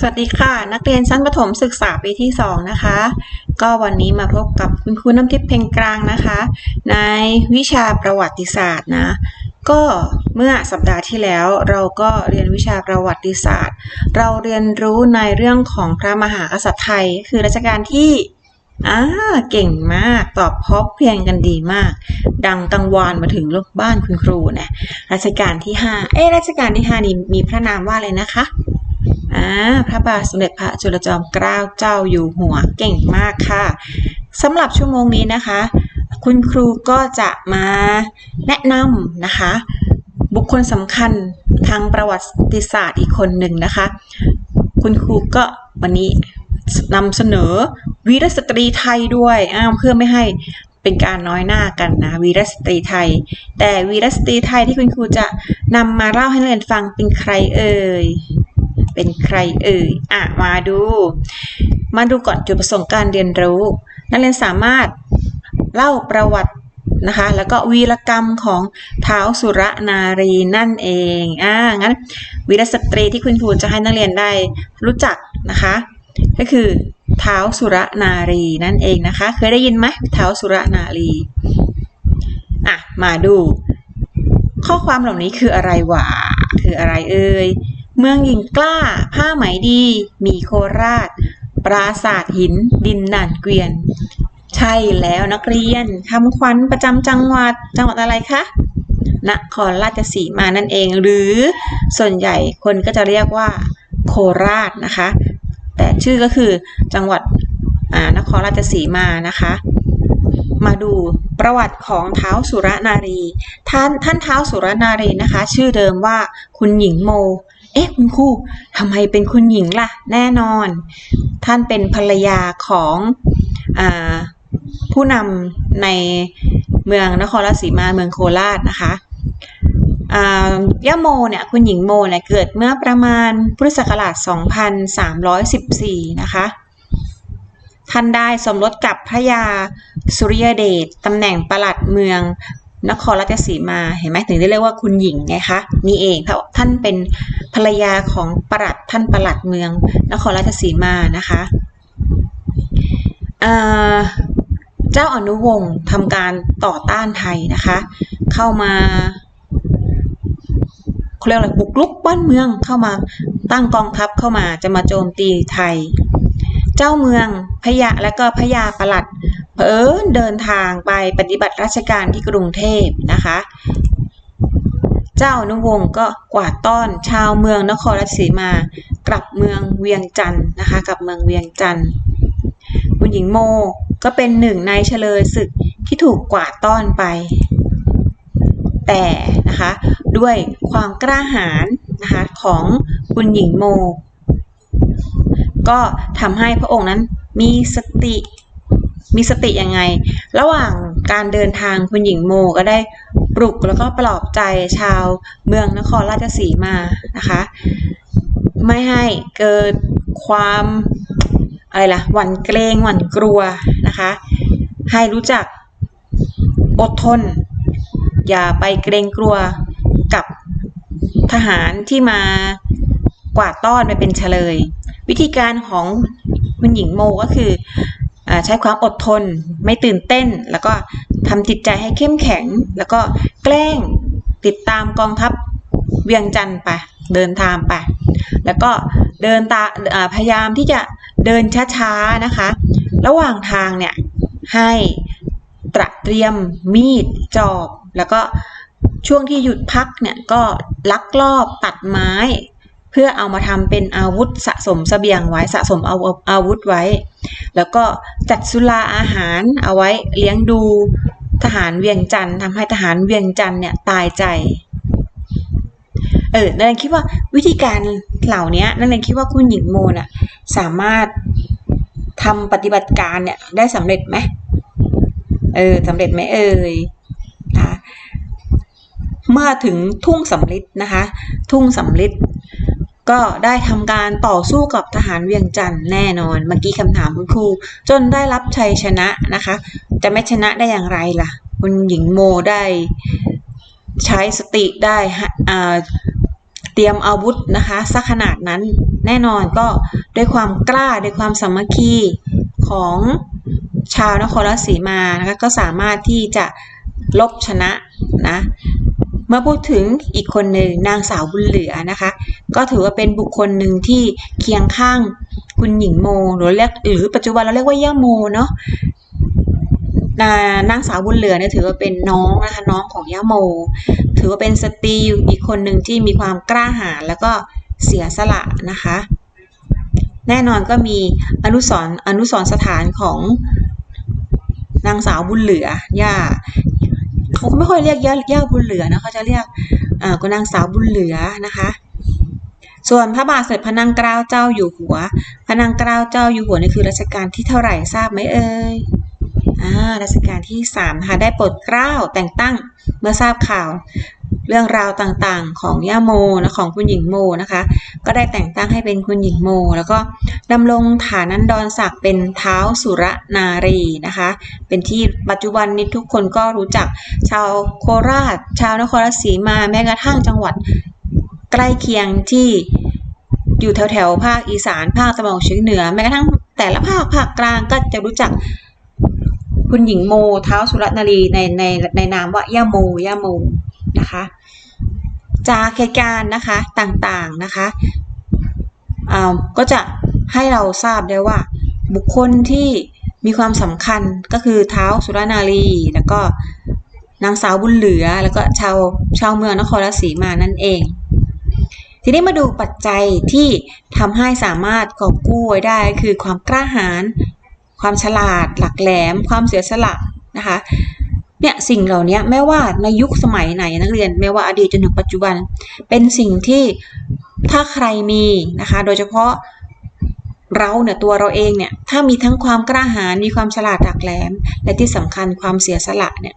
สวัสดีค่ะ นักเรียนชั้นประถมศึกษาปีที่ 2 นะคะ ก็วันนี้มาพบกับคุณครูน้ำทิพย์เพ็งกลางนะคะ ในวิชาประวัติศาสตร์นะ ก็เมื่อสัปดาห์ที่แล้วเราก็เรียนวิชาประวัติศาสตร์ เราเรียนรู้ในเรื่องของพระมหากษัตริย์ไทย คือรัชกาลที่อ่าเก่งมากตอบพบเพียงกันดีมาก ดังกังวานมาถึงลูกบ้านคุณครูเนี่ยรัชกาลที่ 5 เอ๊รัชกาลที่ 5 นี้มีพระนามว่าอะไรนะคะ อ่าพระบาทสมเด็จพระจุลจอมเกล้าเจ้าอยู่หัวเก่งมากค่ะสำหรับชั่วโมงนี้นะคะ คุณครูก็จะมาแนะนำนะคะ บุคคลสำคัญทางประวัติศาสตร์อีกคนหนึ่งนะคะ คุณครูก็วันนี้นำเสนอวีรสตรีไทยด้วยอ้าวเพื่อไม่ให้เป็นการน้อยหน้ากันนะวีรสตรีไทย แต่วีรสตรีไทยที่คุณครูจะนำมาเล่าให้เรียนฟังเป็นใครเอ่ย เป็นใครเอ่ยอะมาดู มาดูก่อนจุดประสงค์การเรียนรู้ นักเรียนสามารถเล่าประวัตินะคะแล้วก็วีรกรรมของเท้าวสุรนารีนั่นเองอ่างั้นวีรสตรีที่คุณครูจะให้นักเรียนได้รู้จักนะคะ ก็คือเท้าวสุรนารีนั่นเองนะคะ เคยได้ยินไหมเท้าวสุรนารีอะมาดู ข้อความเหล่านี้คืออะไรวะคืออะไรเอ่ย เมืองหญิงกล้า ผ้าไหมดี มีโคราช ปราสาทหิน ดินด่านเกวียน ใช่แล้วนักเรียนคำขวัญประจำจังหวัด จังหวัดอะไรคะนครราชสีมานั่นเอง หรือส่วนใหญ่คนก็จะเรียกว่า โคราชนะคะ แต่ชื่อก็คือจังหวัดนครราชสีมานะคะ มาดูประวัติของเท้าสุรนารี ท่านท่านเท้าสุรนารีนะคะ ชื่อเดิมว่าคุณหญิงโม เอ๊ะคุณครูทำไมเป็นคุณหญิงล่ะ แน่นอน ท่านเป็นภรรยาของอผู้นำในเมืองนครราชสีมาเมืองโคราชนะคะอ่าโมเนี่ยคุณหญิงโมเนี่ยเกิดเมื่อประมาณพุทธศักราช 2314 นะคะ ท่านได้สมรสกับพระยาสุริยเดชตำแหน่งประหลัดเมืองนครราชสีมาเห็นไหมถึงได้เรียกว่าคุณหญิงไงคะนี่เองเพราะท่านเป็น รรยาของปลัดท่านปลัดเมือง นครราชสีมานะคะเจ้าอนุวงศ์ทำการต่อต้านไทยนะคะ เข้ามาเขาเรียกอะไรบุกรุกบ้านเมืองเข้ามาตั้งกองทัพเข้ามาจะมาโจมตีไทย เจ้าเมืองพยาและก็พยาปลัดเผอิญเดินทางไปปฏิบัติราชการที่กรุงเทพนะคะ เจ้าอนุวงศ์ก็กวาดต้อนชาวเมืองนครราชสีมา กลับเมืองเวียงจันทร์นะคะกลับเมืองเวียงจันทร์คุณหญิงโมก็เป็นหนึ่งในเฉลยศึกที่ถูกกวาดต้อนไป แต่นะคะด้วยความกล้าหาญนะคะของคุณหญิงโม ก็ทำให้พระองค์นั้นมีสติมีสติยังไง ระหว่างการเดินทางคุณหญิงโมก็ได้ ปลุกแล้วก็ปลอบใจชาวเมืองนครราชสีมานะคะ ไม่ให้เกิดความอะไรล่ะหวั่นเกรงหวั่นกลัวนะคะ ให้รู้จักอดทน อย่าไปเกรงกลัวกับทหารที่มากวาดต้อนไปเป็นเฉลย วิธีการของคุณหญิงโมก็คืออใช้ความอดทนไม่ตื่นเต้น แล้วก็ ทำจิตใจให้เข้มแข็ง แล้วก็แกล้งติดตามกองทัพเวียงจันทร์ไปเดินทางไป แล้วก็เดินตาพยายามที่จะเดินช้าๆนะคะ ระหว่างทางเนี่ยให้ตระเตรียมมีดจอบ แล้วก็ช่วงที่หยุดพักเนี่ยก็ลักลอบตัดไม้ เพื่อเอามาทำเป็นอาวุธสะสมสเสบียงไว้สะสมเอาอาวุธไว้ แล้วก็จัดสุราอาหารเอาไว้เลี้ยงดู ทหารเวียงจันทร์ทำให้ทหารเวียงจันทร์เนี่ยตายใจ เออนักเรียนคิดว่าวิธีการเหล่านี้นักเรียนคิดว่าคุณหญิงโมน่ะสามารถทำปฏิบัติการเนี่ยได้สำเร็จไหมเออสำเร็จไหมเอ่ยนะคะเมื่อถึงทุ่งสำลิดนะคะ ทุ่งสำลิด ก็ได้ทำการต่อสู้กับทหารเวียงจันทร์แน่นอนเมื่อกี้คำถามคุณครู จนได้รับชัยชนะนะคะ จะไม่ชนะได้อย่างไรล่ะ คุณหญิงโมได้ใช้สติได้เตรียมอาวุธนะคะสักขนาดนั้นแน่นอนก็ด้วยความกล้าด้วยความสามัคคีของชาวนครราชสีมานะคะก็สามารถที่จะลบชนะนะ เมื่อพูดถึงอีกคนหนึ่งนางสาวบุญเหลือนะคะ ก็ถือว่าเป็นบุคคลหนึ่งที่เคียงข้างคุณหญิงโมหรือเรียกหรือปัจจุบันเราเรียกว่าย่าโมเนาะนานางสาวบุญเหลือเนี่ยถือว่าเป็นน้องนะคะน้องของย่าโม ถือว่าเป็นสตรีอีกคนหนึ่งที่มีความกล้าหาญแล้วก็เสียสละนะคะ แน่นอนก็มีอนุสรณ์อนุสรสถานของนางสาวบุญเหลือย่า เขาไม่ค่อยเรียกย่าย่าบุญเหลือนะเขาจะเรียกอ่ากนางสาวบุญเหลือนะคะ ส่วนพระบาทสมเด็จพระนางเกล้าเจ้าอยู่หัว พระนางเกล้าเจ้าอยู่หัวนี่คือรัชกาลที่เท่าไหร่ทราบไหมเอ่ยอ่ารัชกาลที่3นะคะได้โปรดเกล้าแต่งตั้งเมื่อทราบข่าว เรื่องราวต่างๆ ของย่าโมนะของคุณหญิงโมนะคะ ก็ได้แต่งตั้งให้เป็นคุณหญิงโม แล้วก็ดำรงฐานันดรศักดิ์เป็นเท้าสุรนารีนะคะ เป็นที่ปัจจุบันนี้ทุกคนก็รู้จักชาวโคราช ชาวนครราชสีมาแม้กระทั่งจังหวัดใกล้เคียงที่อยู่แถวแถวๆภาคอีสานภาคตะวันออกเฉียงเหนือแม้กระทั่งแต่ละภาคภาคกลางก็จะรู้จักคุณหญิงโมเท้าสุรนารีในในในนามว่าย่าโมย่าโมนะคะ จากเหตุการณ์นะคะต่างๆนะคะอ่าก็จะให้เราทราบได้ว่า บุคคลที่มีความสำคัญก็คือเท้าสุรนารี แล้วก็นางสาวบุญเหลือ แล้วก็ชาวชาวเมืองนครราชสีมานั่นเอง ทีนี้มาดูปัจจัยที่ทำให้สามารถกอบกู้ไว้ได้คือความกล้าหาญความฉลาด หลักแหลม ความเสียสละนะคะ เนี่ยสิ่งเหล่านี้แม้ว่าในยุคสมัยไหนนักเรียนไม่ว่าอดีตจนถึงปัจจุบัน เป็นสิ่งที่ถ้าใครมีนะคะ โดยเฉพาะเราเนี่ยตัวเราเองเนี่ยถ้ามีทั้งความกล้าหาญมีความฉลาดหลักแหลม และที่สำคัญความเสียสละเนี่ย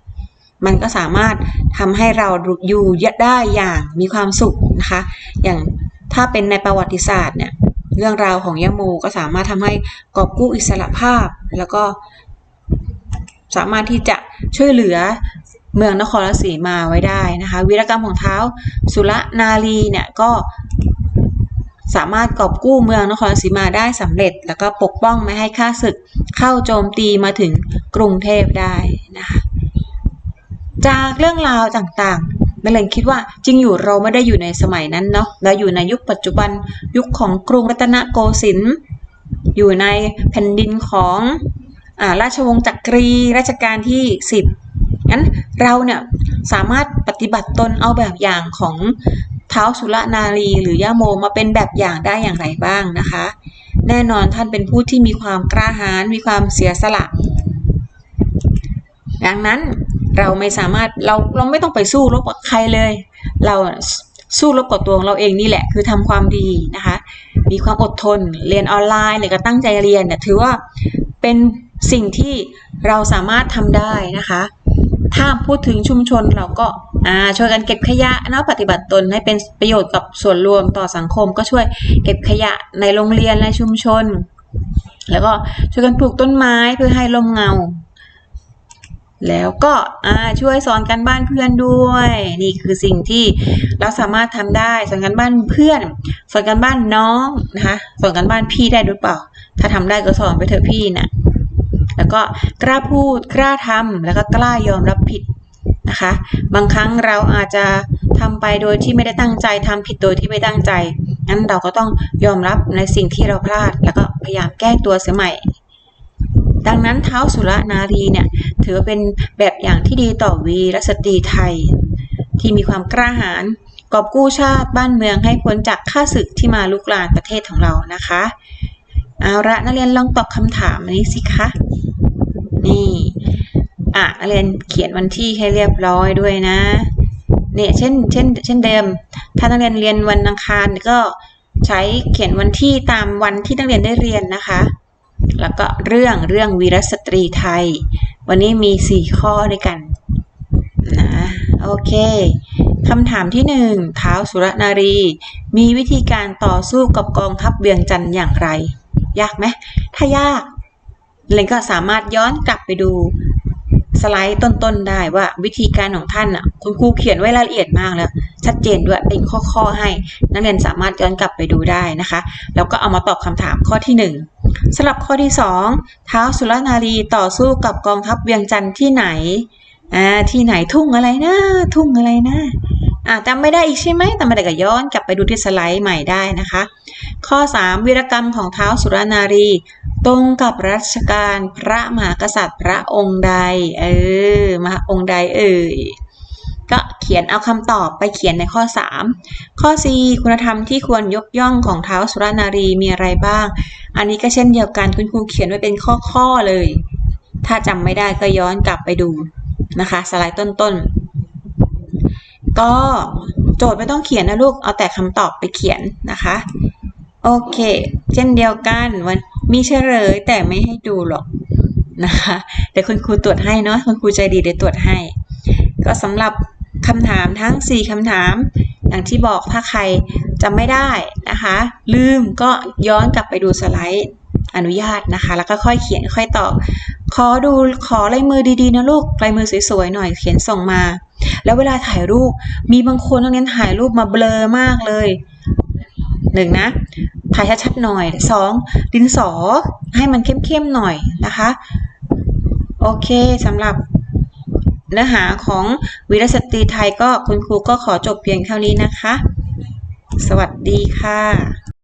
มันก็สามารถทำให้เราอยู่ได้อย่างมีความสุขนะคะ อย่างถ้าเป็นในประวัติศาสตร์เนี่ยเรื่องราวของยะโมก็สามารถทำให้กอบกู้อิสระภาพ แล้วก็ สามารถที่จะช่วยเหลือเมืองนครราชสีมาไว้ได้นะคะ วีรกรรมของเท้าสุรนารีเนี่ยก็สามารถกอบกู้เมืองนครราชสีมาได้สำเร็จ แล้วก็ปกป้องไม่ให้ข้าศึกเข้าโจมตีมาถึงกรุงเทพได้นะคะจากเรื่องราวต่างๆนักเรียนคิดว่าจริงอยู่เราไม่ได้อยู่ในสมัยนั้นเนาะเราอยู่ในยุคปัจจุบันยุคของกรุงรัตนโกสินทร์อยู่ในแผ่นดินของ ราชวงศ์จักรีรัชกาลที่ 10งั้นเราเนี่ยสามารถปฏิบัติตนเอาแบบอย่างของเท้าสุรนารีหรือย่าโมมาเป็นแบบอย่างได้อย่างไรบ้างนะคะ แน่นอนท่านเป็นผู้ที่มีความกล้าหาญมีความเสียสละ ดังนั้นเราไม่สามารถเราเราไม่ต้องไปสู้รบกับใครเลย เราสู้รบกับตัวของเราเองนี่แหละคือทำความดีนะคะ มีความอดทนเรียนออนไลน์เนี่ยก็ตั้งใจเรียนเนี่ยถือว่าเป็น สิ่งที่เราสามารถทำได้นะคะ ถ้าพูดถึงชุมชนเราก็ช่วยกันเก็บขยะนะปฏิบัติตนให้เป็นประโยชน์กับส่วนรวมต่อสังคม ก็ช่วยเก็บขยะในโรงเรียนในชุมชน แล้วก็ช่วยกันปลูกต้นไม้เพื่อให้ร่มเงา แล้วก็ช่วยสอนกันบ้านเพื่อนด้วย นี่คือสิ่งที่เราสามารถทำได้สอนกันบ้านเพื่อน สอนกันบ้านน้องนะคะสอนกันบ้านพี่ได้หรือเปล่า ถ้าทำได้ก็สอนไปเถอะพี่น่ะ แล้วก็กล้าพูดกล้าทำแล้วก็กล้ายอมรับผิดนะคะ บางครั้งเราอาจจะทำไปโดยที่ไม่ได้ตั้งใจทำผิดโดยที่ไม่ตั้งใจงั้นเราก็ต้องยอมรับในสิ่งที่เราพลาด แล้วก็พยายามแก้ตัวเสียใหม่ ดังนั้นเท้าสุรนารีเนี่ยถือว่าเป็นแบบอย่างที่ดีต่อวีรสตรีไทย ที่มีความกล้าหาญกอบกู้ชาติบ้านเมืองให้พ้นจากข้าศึกที่มาลุกลานประเทศของเรานะคะ เอาละนักเรียนลองตอบคำถามนี้สิคะ อะนักเรียนเขียนวันที่ให้เรียบร้อยด้วยนะ เนี่ยเช่นเช่น เช่นเดิม ถ้านักเรียนเรียนวันอังคารก็ใช้เขียนวันที่ตามวันที่นักเรียนได้เรียนนะคะ แล้วก็เรื่องเรื่องวีรสตรีไทย วันนี้มี 4 ข้อด้วยกันนะโอเคคำถามที่ 1 เท้าสุรนารี มีวิธีการต่อสู้กับกองทัพเวียงจันทร์อย่างไร ยากไหมถ้ายากเรนก็สามารถย้อนกลับไปดู สไลด์ต้นๆได้ว่าวิธีการของท่านอะคุณครูเขียนไว้รายละเอียดมากแล้ว ชัดเจนด้วยเป็นข้อๆให้ นักเรียนสามารถย้อนกลับไปดูได้นะคะ แล้วก็เอามาตอบคำถามข้อที่หนึ่งสำหรับข้อที่สองท้าวสุรนารีต่อสู้กับกองทัพเวียงจันทร์ที่ไหนอ่าที่ไหนทุ่งอะไรนะ ทุ่งอะไรนะอ่าจำไม่ได้อีกใช่ไหมแต่ไม่ได้ก็ย้อนกลับไปดูที่สไลด์ใหม่ได้นะคะ ข้อ 3. วีรกรรมของท้าวสุรนารี ตรงกับรัชกาลพระมหากษัตริย์พระองค์ใด เออมหาองค์ใดเอ่ยก็เขียนเอาคำตอบไปเขียนในข้อ 3 ข้อ 4 คุณธรรมที่ควรยกย่องของท้าวสุรนารีมีอะไรบ้าง อันนี้ก็เช่นเดียวกันคุณครูเขียนไว้เป็นข้อๆเลย ถ้าจำไม่ได้ก็ย้อนกลับไปดูนะคะ สไลด์ต้นๆ ก็โจทย์ไม่ต้องเขียนนะลูก เอาแต่คำตอบไปเขียนนะคะ โอเค เช่นเดียวกันวัน มีเฉลยแต่ไม่ให้ดูหรอกนะคะเดี๋ยวคุณครูตรวจให้เนาะคุณครูใจดีเดี๋ยวตรวจให้ ก็สำหรับคำถามทั้ง 4คำถาม อย่างที่บอกถ้าใครจำไม่ได้นะคะ ลืมก็ย้อนกลับไปดูสไลด์อนุญาตนะคะ แล้วก็ค่อยเขียนค่อยตอบ ขอดูขอลายมือดีๆนะลูกลายมือสวยๆหน่อยเขียนส่งมา แล้วเวลาถ่ายรูปมีบางคนนักเรียนถ่ายรูปมาเบลอมากเลยหนึ่งนะ ถ่ายชัดๆหน่อยสองดินสอให้มันเข้มๆหน่อยนะคะ โอเคสำหรับเนื้อหาของวีรสตรีไทยก็คุณครูก็ขอจบเพียงเท่านี้นะคะ สวัสดีค่ะ